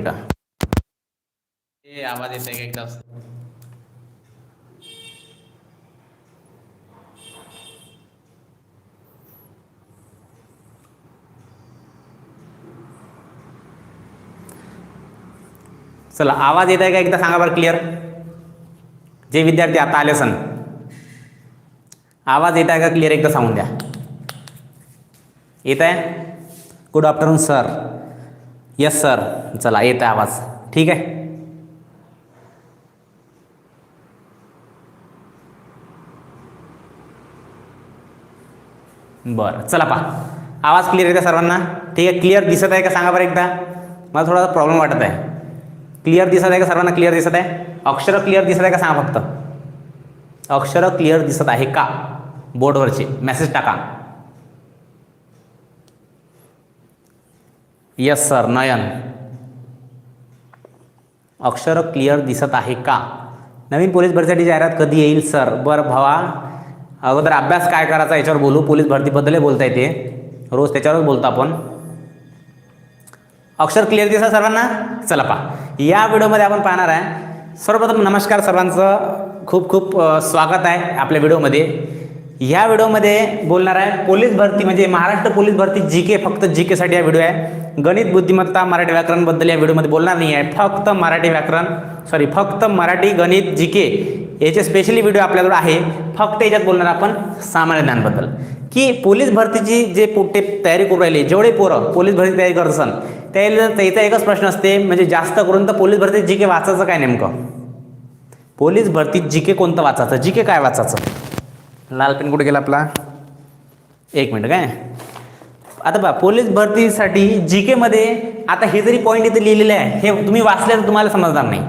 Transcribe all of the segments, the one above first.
मिनटं हे आवाज येतोय का एकदा? चला आवाज येत आहे का एकदा सांगा बरं क्लिअर जे विद्यार्थी आता आले सन आवाज येत आहे का क्लिअर एकदा सांगून द्या. येत आहे good afternoon sir yes sir चला येत आहे आवाज. ठीक आहे? बरं चला पा आवाज क्लिअर येते सर्वांना? ठीक आहे? क्लिअर दिसत आहे का? सांगा बरं एकदा. मला थोडासा प्रॉब्लेम वाटत आहे. क्लिअर दिसत आहे का सर्वांना? क्लिअर दिसत आहे? अक्षरं क्लिअर दिसत आहे का? सांगा फक्त. अक्षरं क्लिअर दिसत आहे का? बोर्डवरचे मेसेज टाका. यस सर नयन अक्षरं क्लिअर दिसत आहे का? नवीन पोलीस भरतीसाठी जाहिरात कधी येईल सर बरं भावा. अगोदर अभ्यास काय करायचा याच्यावर बोलू. पोलीस भरतीबद्दलही बोलता येते रोज त्याच्यावरच बोलतो आपण. अक्षर क्लिअर दिसत सर्वांना? चला पा या व्हिडिओमध्ये आपण पाहणार आहे. सर्वप्रथम नमस्कार सर्वांचं. खूप खूप स्वागत आहे आपल्या व्हिडिओमध्ये. या व्हिडिओमध्ये बोलणार आहे पोलीस भरती म्हणजे महाराष्ट्र पोलीस भरती जी के फक्त जी केसाठी हा व्हिडिओ आहे. गणित बुद्धिमत्ता मराठी व्याकरणबद्दल या व्हिडिओमध्ये बोलणार नाही आहे. फक्त मराठी व्याकरण सॉरी फक्त मराठी गणित जी के याचे स्पेशली व्हिडिओ आपल्याकडे आहे. फक्त याच्यात बोलणार आपण सामान्य ज्ञानबद्दल की पोलीस भरतीची जे पोटे तयारी करू राहिले जेवढे पोरं पोलीस भरती तयारी करत असन त्याला त्याचा एकच प्रश्न असते म्हणजे जास्त करून तर पोलीस भरतीत जी के वाचायचं काय नेमकं? पोलीस भरतीत जी के कोणतं वाचायचं? जी के काय वाचायचं? लाल पेन कुठे गेला आपला? एक मिनटं काय? आता बा पोलीस भरतीसाठी जी केमध्ये आता हे जरी पॉईंट इथे लिहिलेले आहे हे तुम्ही वाचले तर तुम्हाला समजणार नाही.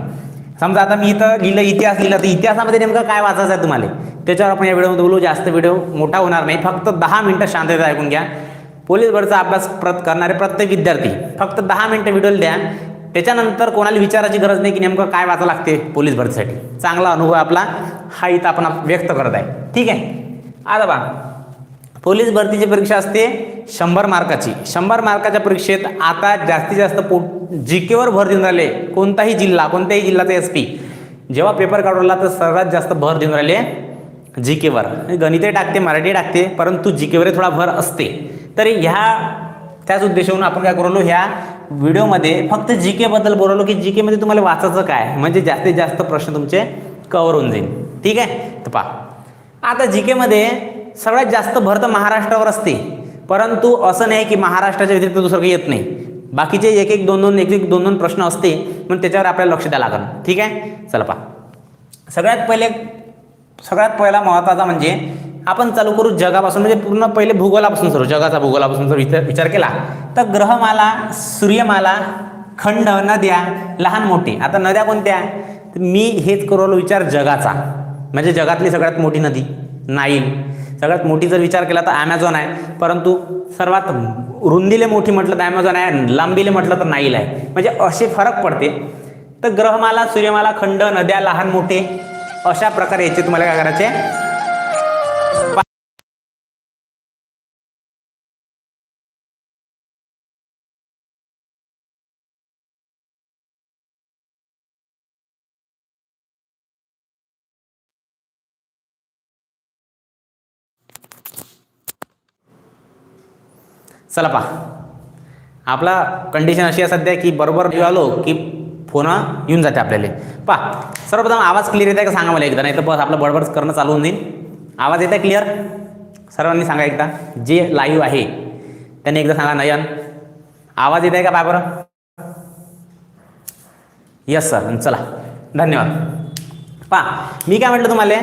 समजा आता मी इथं लिहिलं इतिहास लिहिला तर इतिहासामध्ये नेमकं काय वाचायचं आहे तुम्हाला? त्याच्यावर आपण या व्हिडिओमध्ये बोलू जास्त व्हिडिओ मोठा होणार नाही. फक्त दहा मिनटं शांतता ऐकून घ्या. पोलीस भरचा अभ्यास प्रत करणारे प्रत्येक विद्यार्थी फक्त दहा मिनटं व्हिडिओ द्या. त्याच्यानंतर कोणाला विचारायची गरज नाही की नेमकं काय वाचा लागते पोलीस भरतीसाठी. चांगला अनुभव आपला हा इथं आपण व्यक्त करत आहे. ठीक आहे? आता बा पोलीस भरतीची परीक्षा असते शंभर मार्काची. शंभर मार्काच्या परीक्षेत आता जास्तीत जास्त पो जी केवर भर देऊन राहिले कोणताही जिल्हा कोणत्याही जिल्ह्याचा एस पी. जेव्हा पेपर काढवला तर सर्वात जास्त भर देऊन राहिले जी केवर. गणिते टाकते मराठी टाकते परंतु जी केवर थोडा भर असते. तरी ह्या त्याच उद्देशावरून आपण काय करू ह्या व्हिडिओमध्ये फक्त जी केबद्दल बोलवलो की जी केमध्ये तुम्हाला वाचायचं काय? म्हणजे जास्तीत जास्त प्रश्न तुमचे कवर होऊन जाईल. ठीक आहे? तर पहा. आता जी केमध्ये सगळ्यात जास्त भर तर महाराष्ट्रावर असते. परंतु असं नाही की महाराष्ट्राच्या व्यतिरिक्त दुसरं काही येत नाही. बाकीचे एक एक दोन दोन एक एक दोन दोन प्रश्न असते पण त्याच्यावर आपल्याला लक्ष द्यावं लागेल. ठीक आहे? चला पहा. सगळ्यात पहिले सगळ्यात पहिला महत्त्वाचा म्हणजे आपण चालू करू जगापासून म्हणजे पूर्ण पहिले भूगोलापासून सुरू जगाचा भूगोलापासून जर विचार विचार केला तर ग्रहमाला सूर्यमाला खंड नद्या लहान मोठी. आता नद्या कोणत्या? तर मी हेच करू विचार जगाचा. म्हणजे जगातली सगळ्यात मोठी नदी नाईल. सगळ्यात मोठी जर विचार केला तर ॲमेझॉन आहे. परंतु सर्वात रुंदीले मोठी म्हटलं तर ॲमेझॉन आहे लांबीले म्हटलं तर नाईल आहे. म्हणजे असे फरक पडते. तर ग्रहमाला सूर्यमाला खंड नद्या लहान मोठे अशा प्रकारे याचे तुम्हाला काय करायचे? चला पहा. आपला कंडिशन अशी आहे सध्या की बरोबर आलो की फोन येऊन जाते आपल्याला. पहा सर्वप्रथम आवाज क्लिअर येत आहे का सांगा मला एकदा नाही तर बस आपलं बडबड करणं चालू होऊन जाईल. आवाज येत आहे क्लिअर सर्वांनी सांगा एकदा. जे लाईव्ह आहे त्यांनी एकदा सांगा नयन. आवाज येत आहे का पा बरं? यस सर चला. धन्यवाद. पहा मी काय म्हटलं तुम्हाला?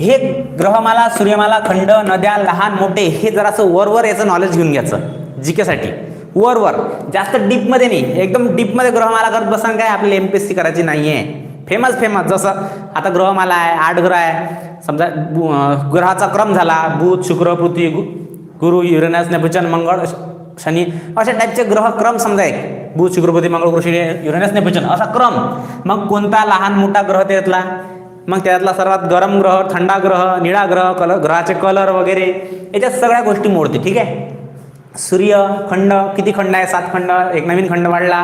हे ग्रहमाला सूर्यमाला खंड नद्या लहान मोठे हे जरासं वरवर याचं नॉलेज घेऊन घ्यायचं जी केसाठी वरवर. जास्त डीपमध्ये नाही. एकदम डीपमध्ये ग्रहमाला करत बसा काय? आपल्याला एम पी एस सी करायची नाही आहे फेमस फेमस जसं आता ग्रहमाला आहे आठ ग्रह आहे. समजा बु- ग्रहाचा क्रम झाला. बुध शुक्र पृथ्वी गु- गुरु युरेनस नेपच्यून मंगळ शनी अशा टाईपचे ग्रह क्रम समजा एक. बुध शुक्र मंगळ कृषी युरेनस नेपच्यून असा क्रम. मग कोणता लहान मोठा ग्रह त्यातला? मग त्यातला सर्वात गरम ग्रह थंडा ग्रह निळा ग्रह कलर ग्रहाचे कलर वगैरे याच्यात सगळ्या गोष्टी मोडते ठीक आहे? सूर्य खंड किती खंड आहे? सात खंड एक नवीन खंड वाढला.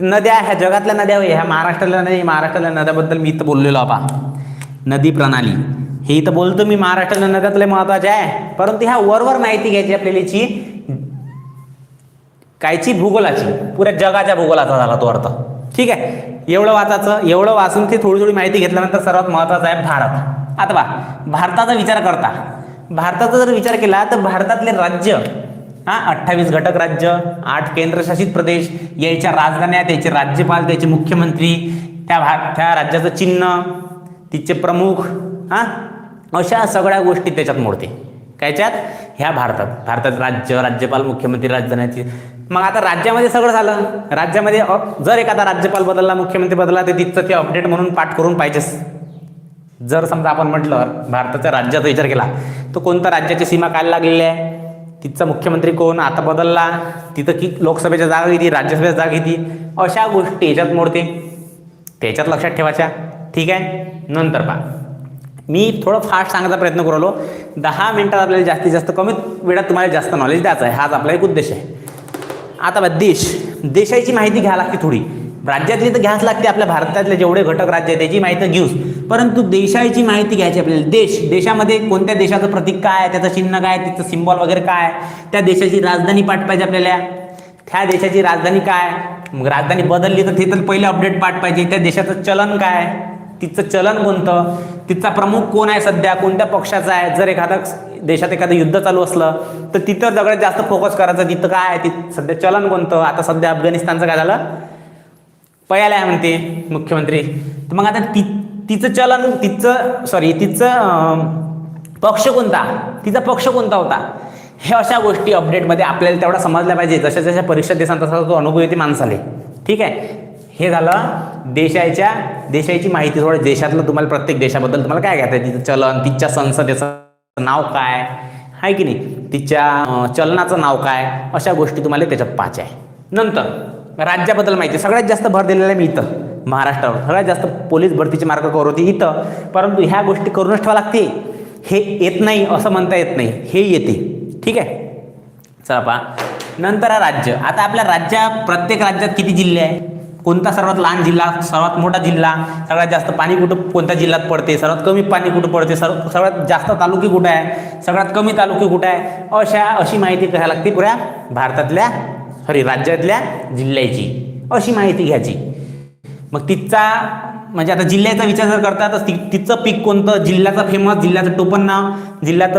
नद्या ह्या जगातल्या नद्या हो, ह्या महाराष्ट्रातल्या नदी महाराष्ट्रातल्या नद्याबद्दल मी इथं बोललेलो आपा नदी प्रणाली. हे इथं बोलतो मी महाराष्ट्रातल्या नद्यातले महत्त्वाचे आहे. परंतु ह्या वरवर माहिती घ्यायची आपल्याची कायची? भूगोलाची. पुऱ्या जगाच्या भूगोलाचा झाला तो अर्थ. ठीक आहे. एवढं वाचायचं एवढं वाचून ती थोडी थोडी माहिती घेतल्यानंतर सर्वात महत्त्वाचं आहे भारत. आता बा भारताचा विचार करता. भारताचा जर विचार केला तर भारतातले राज्य हा अठ्ठावीस घटक राज्य आठ केंद्रशासित प्रदेश याच्या राजधान्या त्याचे राज्यपाल त्याचे मुख्यमंत्री त्या भा त्या राज्याचं चिन्ह तिचे प्रमुख हा अशा सगळ्या गोष्टी त्याच्यात मोडते. कायच्यात? ह्या भारतात. भारतात राज्य राज्यपाल मुख्यमंत्री राजधान्याची मग आता राज्यामध्ये सगळं झालं. राज्यामध्ये जर एखादा राज्यपाल बदलला मुख्यमंत्री बदलला ते तिथचं ते अपडेट म्हणून पाठ करून पाहिजेच जर समजा आपण म्हटलं भारताच्या राज्याचा विचार केला तर कोणत्या राज्याची सीमा काय लागलेली आहे? तिथचा मुख्यमंत्री कोण? आता बदलला. तिथं की लोकसभेच्या जागा किती? राज्यसभेच्या जागा किती? अशा गोष्टी याच्यात मोडते. त्याच्यात लक्षात ठेवायच्या. ठीक आहे? नंतर पहा. मी थोडं फास्ट सांगायचा प्रयत्न करू दहा मिनिटात आपल्याला जास्तीत जास्त कमी वेळात तुम्हाला जास्त नॉलेज द्यायचं आहे. हाच आपला एक उद्देश आहे. आता बघ देश. देशाची माहिती घ्या लागते थोडी. राज्यातली तर घ्याच लागते आपल्या भारतातले जेवढे घटक राज्य आहे त्याची माहिती घेऊस परंतु देशाची माहिती घ्यायची आपल्याला. देश. देशामध्ये कोणत्या देशाचं प्रतीक काय आहे त्याचं चिन्ह काय त्याचं सिम्बॉल वगैरे काय आहे, त्या देशाची राजधानी पाठ पाहिजे आपल्याला. त्या देशाची राजधानी काय मग राजधानी बदलली तर ते तर पहिले अपडेट पाठ पाहिजे. त्या देशाचं चलन काय तिचं चलन कोणतं? तिचा प्रमुख कोण आहे सध्या? कोणत्या पक्षाचा आहे? जर एखादा देशात एखादं युद्ध चालू असलं तर तिथं सगळ्यात जास्त फोकस करायचं तिथं काय आहे तिथं सध्या चलन कोणतं? आता सध्या अफगाणिस्तानचं काय झालं? पयाला आहे म्हणते मुख्यमंत्री. तर मग आता ति तिचं चलन तिचं सॉरी तिचं पक्ष कोणता? तिचा पक्ष कोणता होता? हे अशा गोष्टी अपडेटमध्ये आपल्याला तेवढा समजल्या पाहिजे. जशा जशा परीक्षा देसान तसा तो अनुभव येते माणसाले. ठीक आहे? हे झालं देशाच्या देशाची माहिती थोडं देशातलं तुम्हाला प्रत्येक देशाबद्दल तुम्हाला काय घ्यायचं आहे? तिचं चलन तिच्या संसदेचं. नाव काय? आहे की नाही? तिच्या चलनाचं नाव काय? अशा गोष्टी तुम्हाला त्याच्यात पाच आहे नंतर राज्याबद्दल माहिती. सगळ्यात जास्त भर दिलेला आहे मी इथं महाराष्ट्रावर. सगळ्यात जास्त पोलीस भरतीचे मार्ग कवर होते इथं. परंतु ह्या गोष्टी करूनच ठेवा लागते. हे येत नाही असं म्हणता येत नाही. हे येते. ठीक आहे? चला पहा. नंतर हा राज्य. आता आपल्या राज्या प्रत्येक राज्यात किती जिल्हे आहे कोणता सर्वात लहान जिल्हा सर्वात मोठा जिल्हा सगळ्यात जास्त पाणी कुठं कोणत्या जिल्ह्यात पडते सर्वात कमी पाणी कुठं पडते सर्व सगळ्यात जास्त तालुके कुठं आहे सगळ्यात कमी तालुके कुठं आहे अशा अशी माहिती घ्यायला लागते पुऱ्या? भारतातल्या सॉरी राज्यातल्या जिल्ह्याची. अशी माहिती घ्यायची. मग तिचा म्हणजे आता जिल्ह्याचा विचार जर करता तर ति तिचं पीक कोणतं? जिल्ह्याचं फेमस जिल्ह्याचं टोपण नाव जिल्ह्यात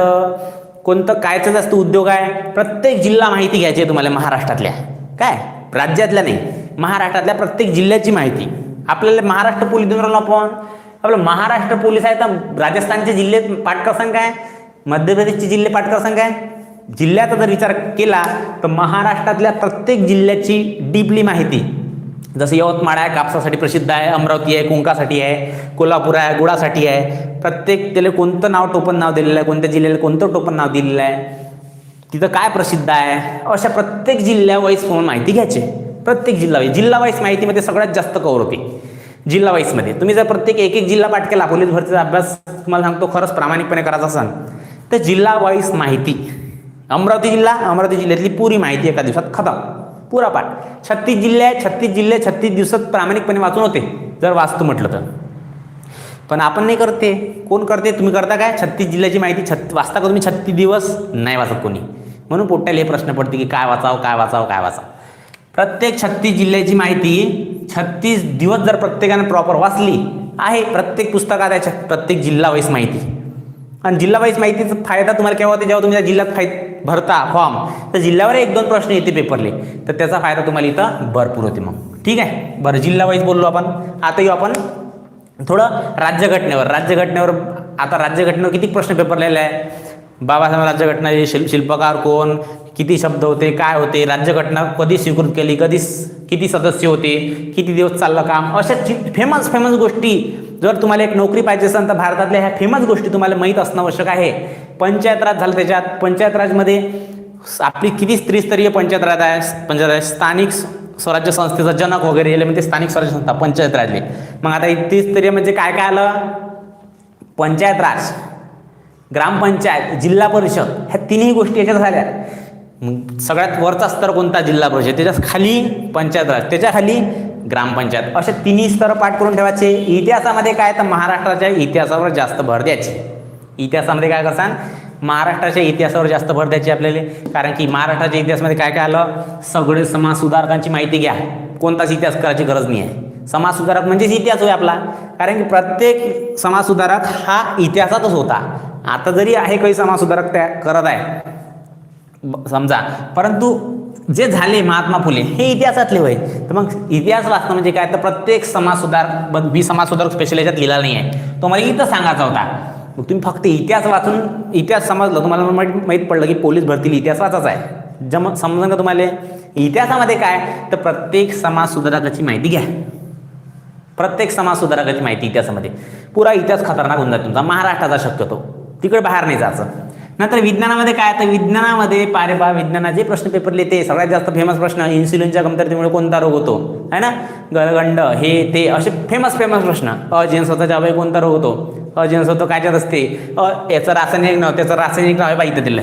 कोणतं कायचं जास्त उद्योग आहे? प्रत्येक जिल्हा माहिती घ्यायची आहे तुम्हाला महाराष्ट्रातल्या. काय? राज्यातल्या नाही. महाराष्ट्रातल्या प्रत्येक जिल्ह्याची माहिती. आपल्याला महाराष्ट्र पोलीस देऊन राहिलो आपण. आपलं महाराष्ट्र पोलीस आहे तर राजस्थानचे जिल्हे पाठकरसंघ आहे मध्य प्रदेशचे जिल्हे पाठकरसंघ आहे. जिल्ह्याचा जर विचार केला तर महाराष्ट्रातल्या प्रत्येक जिल्ह्याची डीपली माहिती. जसं यवतमाळ आहे कापसासाठी प्रसिद्ध आहे अमरावती आहे कुंकासाठी आहे कोल्हापूर आहे गुळासाठी आहे. प्रत्येक त्याला कोणतं नाव टोपण नाव दिलेलं आहे कोणत्या जिल्ह्याला कोणतं टोपण नाव दिलेलं आहे तिथं काय प्रसिद्ध आहे अशा प्रत्येक जिल्ह्यावाईज फोन माहिती घ्यायची? प्रत्येक जिल्हा जिल्हा वाईज माहितीमध्ये सगळ्यात जास्त कवर होते. जिल्हावाईजमध्ये तुम्ही जर प्रत्येक एक एक जिल्हा पाठ केला पोलीस भरतीचा अभ्यास तुम्हाला सांगतो खरंच प्रामाणिकपणे करायचा असाल तर जिल्हा वाईज माहिती. अमरावती जिल्हा अमरावती जिल्ह्यातली पुरी माहिती एका दिवसात खतम. पुरा पाठ. छत्तीस जिल्हे छत्तीस जिल्हे छत्तीस दिवसात प्रामाणिकपणे वाचून होते जर वाचतो म्हटलं तर. पण आपण नाही करते कोण करते? तुम्ही करता काय? छत्तीस जिल्ह्याची माहिती छत्ती वाचता का तुम्ही? छत्तीस दिवस नाही वाचत कोणी. म्हणून पोट्याला हे प्रश्न पडते की काय वाचावं काय वाचावं काय वाचावं. प्रत्येक छत्तीस जिल्ह्याची माहिती छत्तीस दिवस जर प्रत्येकाने प्रॉपर वाचली आहे प्रत्येक पुस्तकात आहे प्रत्येक जिल्हावाईज माहिती. आणि जिल्हावाईज माहितीचा फायदा तुम्हाला केव्हा होते? जेव्हा तुम्ही त्या जिल्ह्यात फाय भरता फॉर्म तर जिल्ह्यावर एक दोन प्रश्न येते पेपरले तर त्याचा फायदा तुम्हाला इथं भरपूर होते मग. ठीक आहे? बरं जिल्हावाईज बोललो आपण. आता येऊ आपण थोडं राज्यघटनेवर राज्यघटनेवर आता राज्यघटनेवर किती प्रश्न पेपरलेले आहे? बाबासाहेब राज्यघटनाचे शिल्प शिल्पकार कोण? किती शब्द होते? काय होते? राज्यघटना कधी स्वीकृत केली? कधी किती सदस्य होते? किती दिवस चाललं काम? अशा फेमस फेमस गोष्टी. जर तुम्हाला एक नोकरी पाहिजे असेल तर भारतातल्या ह्या फेमस गोष्टी तुम्हाला माहीत असणं आवश्यक आहे. पंचायत राज झालं त्याच्यात. पंचायत राजमध्ये आपली किती त्रिस्तरीय पंचायत राज आहे? पंचायत राज स्थानिक स्वराज्य संस्थेचा जनक वगैरे येले म्हणजे स्थानिक स्वराज्य संस्था पंचायत राजले. मग आता त्रिस्तरीय म्हणजे काय काय आलं? पंचायत राज. ग्रामपंचायत जिल्हा परिषद ह्या तिन्ही गोष्टी याच्यात झाल्या. सगळ्यात वरचा स्तर कोणता जिल्हा परिषद? त्याच्यात खाली पंचायत राज त्याच्याखाली ग्रामपंचायत. असे तिन्ही स्तर पाठ करून ठेवायचे. इतिहासामध्ये काय? तर महाराष्ट्राच्या इतिहासावर जास्त भर द्यायची. इतिहासामध्ये काय करसान? महाराष्ट्राच्या इतिहासावर जास्त भर द्यायची आपल्याला. कारण की महाराष्ट्राच्या इतिहासामध्ये काय काय आलं? सगळे समाज सुधारकांची माहिती घ्या. कोणताच इतिहास करायची गरज नाही आहे. समाज सुधारक म्हणजेच इतिहास होय आपला. कारण की प्रत्येक समाज सुधारक हा इतिहासातच होता. आता जरी आहे काही समाजसुधारक त्या करत आहे. ब- समजा. परंतु जे झाले महात्मा फुले हे इतिहासातले होय. तर मग इतिहास वाचणं म्हणजे काय? तर प्रत्येक समाजसुधारक मी समाजसुधारक स्पेशल याच्यात लिहिला नाही आहे. तो मला इथं सांगायचा होता. मग तुम्ही फक्त इतिहास वाचून इतिहास समजलं तुम्हाला माहीत पडलं की पोलीस भरतील इतिहास वाचायचा आहे. जम समजलं का तुम्हाला? इतिहासामध्ये काय? तर प्रत्येक समाजसुधारकाची माहिती घ्या. प्रत्येक समाजसुधारकाची माहिती इतिहासामध्ये. पुरा इतिहास खतरनाक होऊन जातो तुमचा. महाराष्ट्राचा शक्यतो. तिकडे बाहेर नाही जायचं. नंतर विज्ञानामध्ये काय आता विज्ञानामध्ये पारे पहा विज्ञानाचे प्रश्न पेपरले ते सगळ्यात जास्त फेमस प्रश्न इन्सुलिनच्या कमतरतेमुळे कोणता रोग होतो? है ना? गलगंड हे ते असे फेमस फेमस प्रश्न. अजीवनसत्वाच्या अभावी कोणता रोग होतो? अजीवनसत्व कायच्यात असते? अ याचं रासायनिक नाव त्याचं रासायनिक नाव आहे पाहिजे दिलं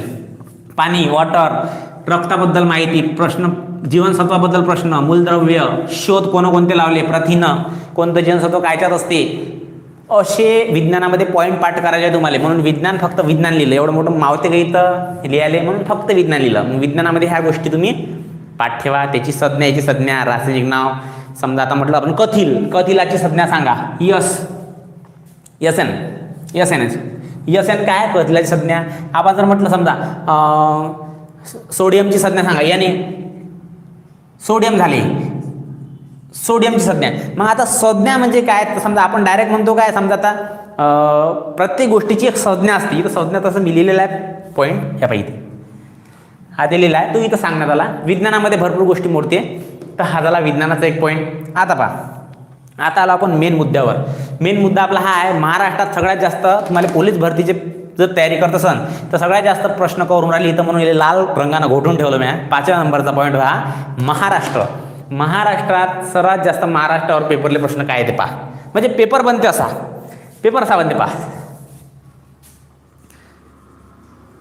पाणी वॉटर रक्ताबद्दल माहिती प्रश्न जीवनसत्वाबद्दल प्रश्न मूलद्रव्य शोध कोणकोणते लावले? प्रथिनं. कोणतं जीवनसत्व कायच्यात असते? असे विज्ञानामध्ये पॉईंट पाठ करायचे तुम्हाला. म्हणून विज्ञान फक्त विज्ञान लिहिलं. एवढं मोठं मावते काही लिहायले म्हणून फक्त विज्ञान लिहिलं. मग विज्ञानामध्ये ह्या गोष्टी तुम्ही पाठ ठेवा. त्याची संज्ञा याची संज्ञा रासायनिक नाव. समजा आता म्हटलं आपण कथिल. कथिलाची संज्ञा सांगा. S. S N. S N S S N काय? कथिलाची संज्ञा. आपण जर म्हटलं समजा सोडियमची संज्ञा सांगा. याने सोडियम झाले. सोडियमची संज्ञा आहे. मग आता संज्ञा म्हणजे काय? समजा आपण डायरेक्ट म्हणतो काय? समजा आता प्रत्येक गोष्टीची एक संज्ञा असते. इथं संज्ञा तसं मी लिहिलेलं आहे. पॉईंट या पाहिजे हा दिलेला आहे. तो इथं सांगण्यात आला. विज्ञानामध्ये भरपूर गोष्टी मोडते. तर हा झाला विज्ञानाचा एक पॉईंट आता पहा. आता आलो आपण मेन मुद्द्यावर. मेन मुद्दा आपला हा आहे महाराष्ट्रात सगळ्यात जास्त तुम्हाला पोलीस भरतीचे जर तयारी करत असन तर सगळ्यात जास्त प्रश्न करून राहिले इथं म्हणून लाल रंगानं घोटून ठेवलं मी पाचव्या नंबरचा पॉईंट हा महाराष्ट्र. महाराष्ट्रात सर्वात जास्त महाराष्ट्रावर पेपरले प्रश्न काय आहे ते पहा. म्हणजे पेपर बनते असा. पेपर असा बनते पहा.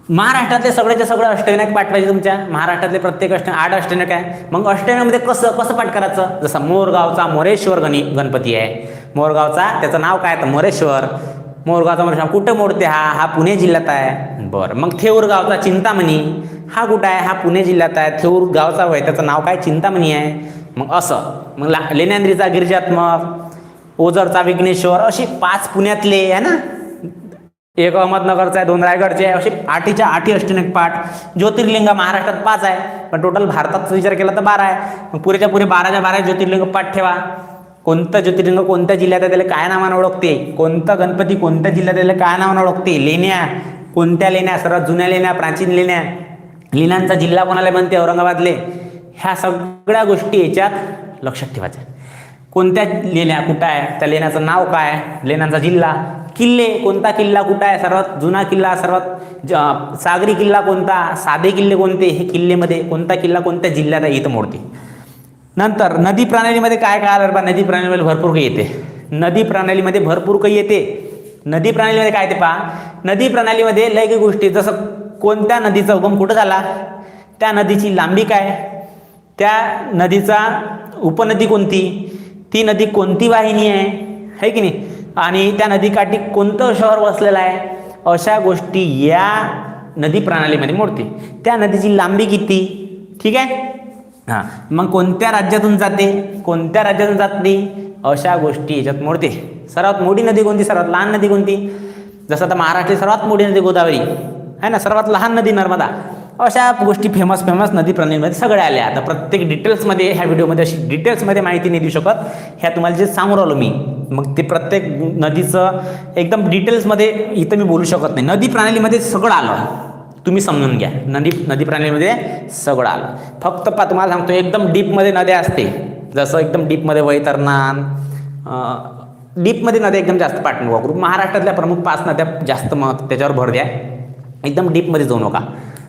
महाराष्ट्रातले सगळ्याचे सगळं अष्टविनायक पाठवायचे तुमच्या. महाराष्ट्रातले प्रत्येक अष्ट आठ अष्टविनायक आहे. मग अष्टविनायकमध्ये कसं कसं पाठ करायचं? जसं मोरगावचा मोरेश्वर गणी गणपती आहे. मोरगावचा त्याचं नाव काय? तर मोरेश्वर. मोरगावचा मोरेश्वर. कुठं मोडते हा? हा पुणे जिल्ह्यात आहे. बरं. मग थेऊरगावचा चिंतामणी. हा कुठं आहे? हा पुणे जिल्ह्यात आहे. थेऊर गावचा होय. त्याचं नाव काय? चिंतामणी आहे. मग असं. मग ला लेण्यांद्रीचा गिरिजात्मक ओझरचा विघ्नेश्वर असे पाच पुण्यातले आहे ना? एक अहमदनगरचा आहे दोन रायगडचे आहे असे आठीच्या आठी अष्टनेक पाठ. ज्योतिर्लिंग महाराष्ट्रात पाच आहे पण टोटल भारतात विचार केला तर बारा आहे. मग पुरेच्या पुरे बाराच्या बारा ज्योतिर्लिंग पाठ ठेवा. कोणतं ज्योतिर्लिंग कोणत्या जिल्ह्यात आहे त्याला काय नावानं ओळखते? कोणतं गणपती कोणत्या जिल्ह्यात त्याला काय नावानं ओळखते? लेण्या. कोणत्या लेण्या? सर्वात जुन्या लेण्या प्राचीन लेण्या. लेण्यांचा जिल्हा कोणाला म्हणते? औरंगाबादले. ह्या सगळ्या गोष्टी याच्यात लक्षात ठेवायच्या. कोणत्या लेण्या कुठं आहे? त्या लेण्याचं नाव काय लेण्यांचा जिल्हा. किल्ले कोणता किल्ला कुठं आहे? सर्वात जुना किल्ला सर्वात ज- सागरी किल्ला कोणता? साधे किल्ले कोणते? हे किल्लेमध्ये कोणता किल्ला कोणत्या जिल्ह्यात आहे? इथं मोडते नंतर नदी प्रणालीमध्ये काय काय आलं? बा नदी प्रणालीमध्ये भरपूर काही येते. नदी प्रणालीमध्ये भरपूर काही येते. नदी प्रणालीमध्ये काय ते पहा? नदी प्रणालीमध्ये लय काही गोष्टी जसं कोणत्या नदीचा उगम कुठं झाला? त्या नदीची लांबी काय? त्या नदीचा उपनदी कोणती? ती नदी कोणती वाहिनी आहे? है की नाही? आणि त्या नदीकाठी कोणतं शहर वसलेलं आहे? अशा गोष्टी या नदी प्रणालीमध्ये मोडते. त्या नदीची लांबी किती? ठीक आहे? हां. मग कोणत्या राज्यातून जाते? कोणत्या राज्यातून जात नाही? अशा गोष्टी याच्यात मोडते. सर्वात मोठी नदी कोणती? सर्वात लहान नदी कोणती? जसं आता महाराष्ट्राची सर्वात मोठी नदी गोदावरी. आहे ना? सर्वात लहान नदी नर्मदा. अशा गोष्टी फेमस फेमस नदी प्रणालीमध्ये सगळ्या आल्या. आता प्रत्येक डिटेल्समध्ये ह्या व्हिडिओमध्ये अशी डिटेल्समध्ये माहिती नाही देऊ शकत. ह्या तुम्हाला जे सांगून राहिलो मी मग ते प्रत्येक नदीचं एकदम डिटेल्समध्ये इथं मी बोलू शकत नाही. नदी प्रणालीमध्ये सगळं आलं. तुम्ही समजून घ्या. नदी नदी प्रणालीमध्ये सगळं आलं. फक्त पा तुम्हाला सांगतो एकदम डीपमध्ये नद्या असते. जसं एकदम डीपमध्ये वैतरणान डीपमध्ये नद्या एकदम जास्त पाठवू वापरू. महाराष्ट्रातल्या प्रमुख पाच नद्या जास्त मग त्याच्यावर भर द्या. एकदम डीपमध्ये जाऊ नका.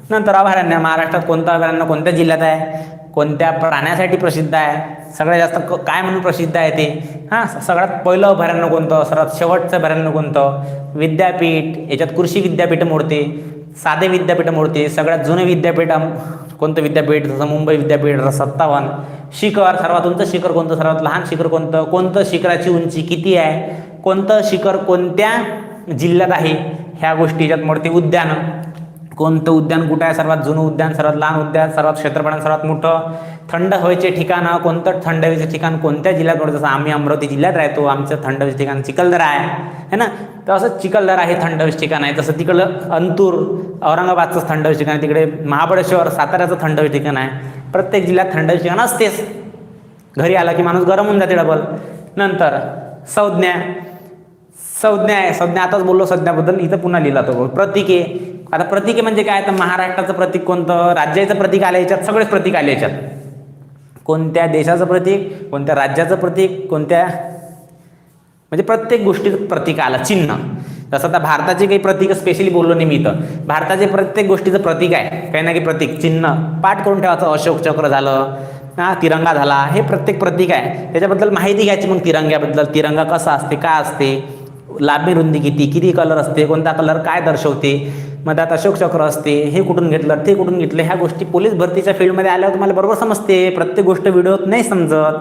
नंतर अभयारण्य महाराष्ट्रात कोणतं अभयारण्य कोणत्या जिल्ह्यात आहे? कोणत्या प्राण्यासाठी प्रसिद्ध आहे? सगळ्यात जास्त क- काय म्हणून प्रसिद्ध आहे ते? हां सगळ्यात पहिलं अभयारण्य कोणतं? सर्वात शेवटचं अभयारण्य कोणतं? विद्यापीठ याच्यात कृषी विद्यापीठ मोडते साधे विद्यापीठ मोडते सगळ्यात जुनं विद्यापीठ कोणतं विद्यापीठ? जसं मुंबई विद्यापीठ सत्तावन्न. शिखर सर्वात उंच शिखर कोणतं? सर्वात लहान शिखर कोणतं? कोणतं शिखराची उंची किती आहे? कोणतं शिखर कोणत्या जिल्ह्यात आहे? ह्या गोष्टी याच्यात मोडते उद्यान. कोणतं उद्यान कुठं आहे? सर्वात जुनं उद्यान सर्वात लहान उद्यान सर्वात क्षेत्रफळानं सर्वात मोठं? थंड हवेचे ठिकाणं कोणतं थंड हवेचे ठिकाण कोणत्या जिल्ह्यात पडतं? जसं आम्ही अमरावती जिल्ह्यात राहतो आमचं थंड हवेचे ठिकाण चिखलदरा आहे. है ना? तर असं चिखलदरा हे थंड हवेचे ठिकाण आहे. तसं तिकडं अंतूर औरंगाबादचं थंड हवेचे ठिकाण आहे. तिकडे महाबळेश्वर साताऱ्याचं थंड हवेचे ठिकाण आहे. प्रत्येक जिल्ह्यात थंड हवेचे ठिकाण असतेच. घरी आला की माणूस गरम होऊन जाते डबल नंतर संज्ञा. संज्ञा आहे. संज्ञा आताच बोललो संज्ञाबद्दल इथं पुन्हा लिहिला तो प्रतीके. आता प्रतीके म्हणजे काय? तर महाराष्ट्राचं प्रतीक कोणतं? राज्याचं प्रतीक आलं याच्यात सगळेच प्रतीक आले याच्यात. कोणत्या देशाचं प्रतीक? कोणत्या राज्याचं प्रतीक? कोणत्या? म्हणजे प्रत्येक गोष्टीचं प्रतीक आलं चिन्ह. जसं आता भारताचे काही प्रतीक स्पेशली बोललो नाही मी इथं. भारताचे प्रत्येक गोष्टीचं प्रतीक आहे. काही ना काही प्रतीक. चिन्ह. पाठ करून ठेवायचं. अशोक चक्र झालं हा तिरंगा झाला. हे प्रत्येक प्रतीक आहे. त्याच्याबद्दल माहिती घ्यायची मग तिरंग्याबद्दल. तिरंगा कसा असते? काय असते? लांबी रुंदी किती? किती कलर असते? कोणता कलर काय दर्शवते? मधात अशोक चक्र असते हे कुठून घेतलं ते कुठून घेतलं ह्या गोष्टी पोलीस भरतीच्या फील्डमध्ये आल्यावर तुम्हाला बरोबर समजते. प्रत्येक गोष्ट व्हिडिओत नाही समजत.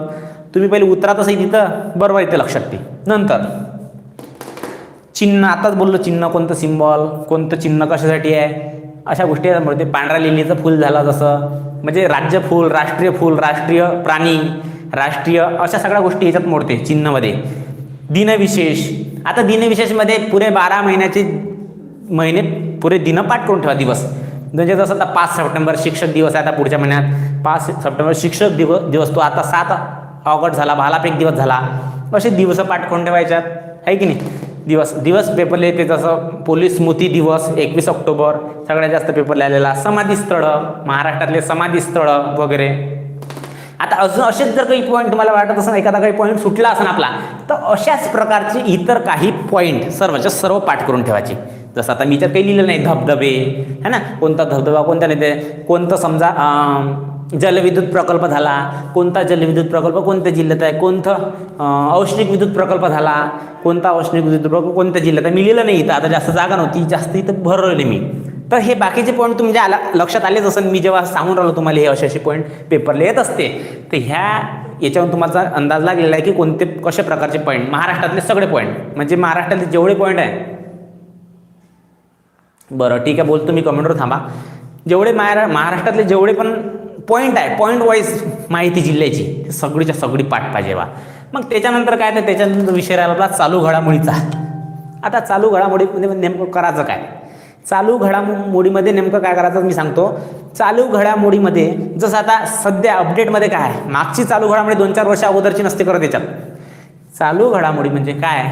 तुम्ही पहिले उतरात तसं तिथं बरोबर येते लक्षात ते. नंतर चिन्ह आताच बोललो चिन्ह कोणतं सिम्बॉल कोणतं चिन्ह कशासाठी आहे? अशा गोष्टी आहेत. ते पांढऱ्या लिलीचं फूल झालं जसं. म्हणजे राज्य फूल राष्ट्रीय फूल राष्ट्रीय प्राणी राष्ट्रीय अशा सगळ्या गोष्टी याच्यात मोडते चिन्हमध्ये. दिनविशेष. आता दिनविशेषमध्ये पुरे बारा महिन्याचे महिने पुरे दिनं पाठ करून ठेवा दिवस. म्हणजे जसं आता पाच सप्टेंबर शिक्षक दिवस आहे आता पुढच्या महिन्यात. पाच सप्टेंबर शिक्षक दिव दिवस तो आता सात ऑगस्ट झाला भालापेक दिवस झाला. असे दिवस पाठ करून ठेवायच्यात. आहे की नाही? दिवस दिवस पेपर येते जसं पोलीस स्मृती दिवस एकवीस ऑक्टोबर सगळ्यात जास्त पेपर लिहिलेला समाधी स्थळं महाराष्ट्रातले समाधी स्थळं वगैरे. आता अजून असेच जर काही पॉईंट तुम्हाला वाटत असेल एखादा काही पॉईंट सुटला असेल आपला तर अशाच प्रकारचे इतर काही पॉईंट सर्वच्या सर्व पाठ करून ठेवायचे. जसं आता मी तर काही लिहिलं नाही धबधबे है ना? कोणता धबधबा कोणता नाही ते कोणतं समजा जलविद्युत प्रकल्प झाला कोणता जलविद्युत प्रकल्प कोणत्या जिल्ह्यात आहे कोणतं औष्णिक विद्युत प्रकल्प झाला कोणता औष्णिक विद्युत प्रकल्प कोणत्या जिल्ह्यात आहे? मी लिहिलं नाही इथं आता जास्त जागा नव्हती जास्त इथं भरवले मी. तर हे बाकीचे पॉईंट तुमच्या आला लक्षात आलेच असं मी जेव्हा सांगून राहिलो तुम्हाला हे असे असे पॉईंट पेपरला येत असते. तर ह्या याच्यावरून तुम्हाला अंदाज लागलेला आहे की कोणते कशा प्रकारचे पॉईंट महाराष्ट्रातले सगळे पॉईंट म्हणजे महाराष्ट्रातले जेवढे पॉईंट आहे बरं ठीक आहे बोलतो मी कमेंटवर थांबा. जेवढे महारा महाराष्ट्रातले जेवढे पण पॉईंट आहे पॉईंट वाईज माहिती जिल्ह्याची सगळीच्या सगळी पाठ पाहिजे बा. मग त्याच्यानंतर काय तर त्याच्यानंतर विषय राहिला आपला चालू घडामोडीचा. आता चालू घडामोडीमध्ये नेमकं करायचं काय? चालू घडामोडीमध्ये नेमकं काय करायचं मी सांगतो. चालू घडामोडीमध्ये जसं आता सध्या अपडेटमध्ये काय आहे? मागची चालू घडामोडी दोन चार वर्ष अगोदरची नसते करत त्याच्यात. चालू घडामोडी म्हणजे काय?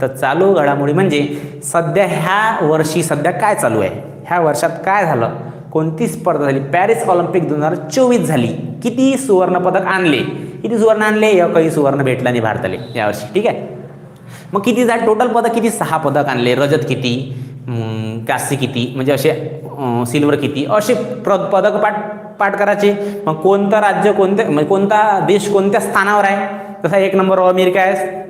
तर चालू घडामोडी म्हणजे सध्या ह्या वर्षी सध्या काय चालू आहे? ह्या वर्षात काय झालं? कोणती स्पर्धा झाली? पॅरिस ऑलिम्पिक दोन हजार चोवीस झाली. किती सुवर्णपदक आणले? किती सुवर्ण आणले? एकही सुवर्ण भेटला नाही भारताला यावर्षी ठीक आहे? मग किती झाले? टोटल पदक किती? सहा पदक आणले. रजत किती? कासी किती? म्हणजे असे सिल्वर किती? असे प्र पदक पाठ पाठ करायचे. मग कोणतं राज्य कोणत्या म्हणजे कोणता देश कोणत्या स्थानावर आहे? तसा एक नंबर अमेरिका आहे.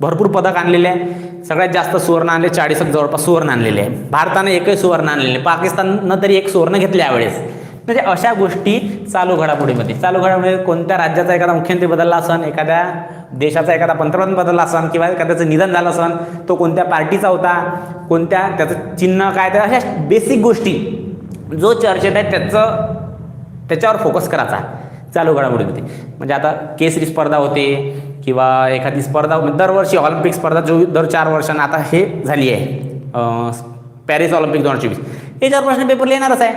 भरपूर पदक आणलेले आहे. सगळ्यात जास्त सुवर्ण आणले चाळीस जवळपास सुवर्ण आणलेले आहे. भारतानं एकही सुवर्ण आणलेले पाकिस्ताननं तरी एक सुवर्ण घेतले यावेळेस. म्हणजे अशा गोष्टी चालू घडामोडीमध्ये. चालू घडामोडी कोणत्या राज्याचा एखादा मुख्यमंत्री बदलला असन एखाद्या देशाचा एखादा पंतप्रधान बदलला असन किंवा एखाद्याचं निधन झालं असन तो कोणत्या पार्टीचा होता कोणत्या त्याचं चिन्ह काय तर अशा बेसिक गोष्टी जो चर्चेत आहे त्याचं त्याच्यावर फोकस करायचा चालू घडामोडीमध्ये. म्हणजे आता केसरी स्पर्धा होते किंवा एखादी स्पर्धा म्हणजे दरवर्षी ऑलिम्पिक स्पर्धा जो दर चार वर्षांना आता हे झाली आहे. पॅरिस ऑलिम्पिक दोन हजार चोवीस. हे चार प्रश्न पेपरला येणारच आहे.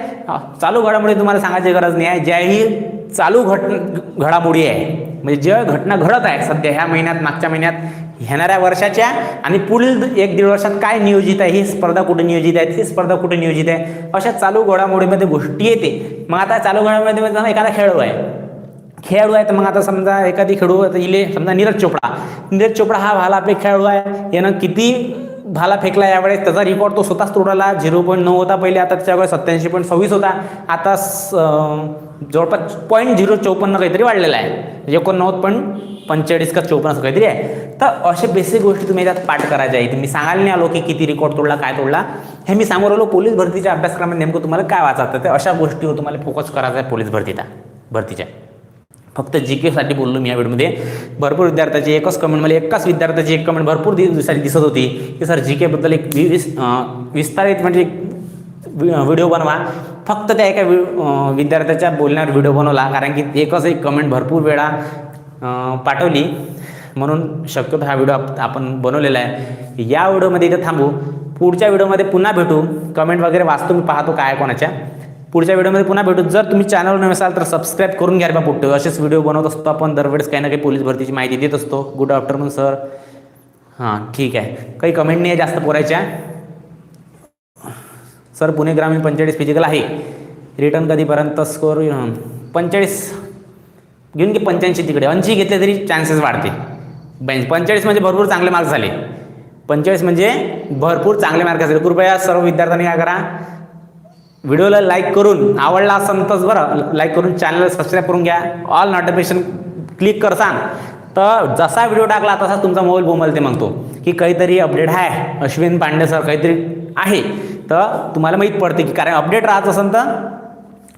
चालू घडामोडी तुम्हाला सांगायची गरज नाही आहे. ज्याही चालू घट घडामोडी आहे म्हणजे ज्या घटना घडत आहे सध्या ह्या महिन्यात मागच्या महिन्यात येणाऱ्या वर्षाच्या आणि पुढील एक दीड वर्षात काय नियोजित आहे ही स्पर्धा कुठे नियोजित आहे ती स्पर्धा कुठे नियोजित आहे अशा चालू घडामोडीमध्ये गोष्टी येते. मग आता चालू घडामोडीमध्ये एखादा खेळाडू आहे. खेळाडू आहे तर मग आता समजा एखादी खेळू आता इले समजा नीरज चोपडा. नीरज चोपडा हा भालाफेक खेळाडू आहे. यानं किती भाला फेकला यावेळेस? त्याचा रेकॉर्ड तो स्वतःच तोडला झिरो पॉईंट नऊ होता पहिले. आता त्याच्याकडे सत्याऐंशी पॉईंट सव्वीस होता. आता स- जवळपास पॉईंट झिरो चौपन्न काहीतरी वाढलेला आहे. म्हणजे एकोणनव्वद पॉईंट पंचेचाळीस का चौपन्न असं काहीतरी आहे. तर असे बेसिक गोष्टी तुम्ही याच्यात पाठ करायच्या आहेत. मी सांगायला नाही आलो की किती रेकॉर्ड तोडला काय तोडला. हे मी सांगू राहिलो पोलीस भरतीच्या अभ्यासक्रमात नेमकं तुम्हाला काय वाचायचं तर अशा गोष्टीवर तुम्हाला फोकस करायचा आहे पोलीस भरतीचा भरतीच्या. फक्त जी केसाठी बोललो मी या व्हिडिओमध्ये भरपूर विद्यार्थ्याची एकच कमेंट मला एकाच विद्यार्थ्याची एक कमेंट भरपूर दिवस दिसत होती की सर जी केबद्दल एक वि- विस विस्तारित म्हणजे व्हिडिओ बनवा. फक्त त्या एका वि विद्यार्थ्याच्या बोलण्यावर व्हिडिओ बनवला कारण की एकच एक कमेंट भरपूर वेळा पाठवली. म्हणून शक्यतो हा व्हिडिओ आप- आपण बनवलेला आहे. या व्हिडिओमध्ये इथे थांबू. पुढच्या व्हिडिओमध्ये पुन्हा भेटू. कमेंट वगैरे वाचतो मी पाहतो काय कोणाच्या. पुढच्या व्हिडिओमध्ये पुन्हा भेटू. जर तुम्ही चॅनलवर नसाल असाल तर सबस्क्राईब करून घ्या बा पुट्ट असेच व्हिडिओ बनवत असतो आपण. दरवेळेस काही ना काही पोलीस भरतीची माहिती देत असतो. गुड आफ्टरनून सर हां ठीक आहे. काही कमेंट नाही आहे जास्त पोरायच्या सर पुणे ग्रामीण पंचेचाळीस फिजिकल आहे. रिटर्न कधीपर्यंत स्कोर पंचेचाळीस. घेऊन घे पंच्याऐंशी तिकडे. ऐंशी घेतले तरी चान्सेस वाढते. बँच पंचेचाळीस म्हणजे भरपूर चांगले मार्क्स झाले. पंचेचाळीस म्हणजे भरपूर चांगले मार्क झाले. कृपया सर्व विद्यार्थ्यांनी काय करा. व्हिडिओला लाईक करून आवडला असेल तस बरं लाईक करून चॅनलला सबस्क्राईब करून घ्या. ऑल नोटिफिकेशन क्लिक करसान तर जसा व्हिडिओ टाकला तसा तुमचा मोबाईल बोंबलते म्हणतो की काहीतरी अपडेट आहे. अश्विन पांडे सर काहीतरी आहे. तर तुम्हाला माहीत पडते की कारण अपडेट राहत असेल तर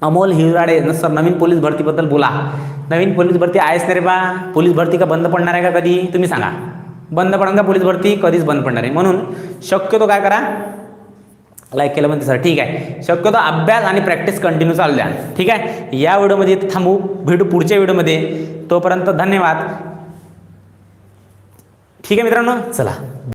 अमोल हिवराडे न सर नवीन पोलीस भरतीबद्दल बोला. नवीन पोलीस भरती आहेच नाही रे बा. पोलीस भरती का बंद पडणार आहे का कधी? तुम्ही सांगा. बंद पडणार का पोलीस भरती? कधीच बंद पडणार आहे. म्हणून शक्यतो काय करा लाईक केलं म्हणते सर ठीक आहे. शक्यतो अभ्यास आणि प्रॅक्टिस कंटिन्यू चालू द्या. ठीक आहे? या व्हिडिओमध्ये थांबू. भेटू पुढच्या व्हिडिओमध्ये. तोपर्यंत धन्यवाद. ठीक आहे मित्रांनो? चला.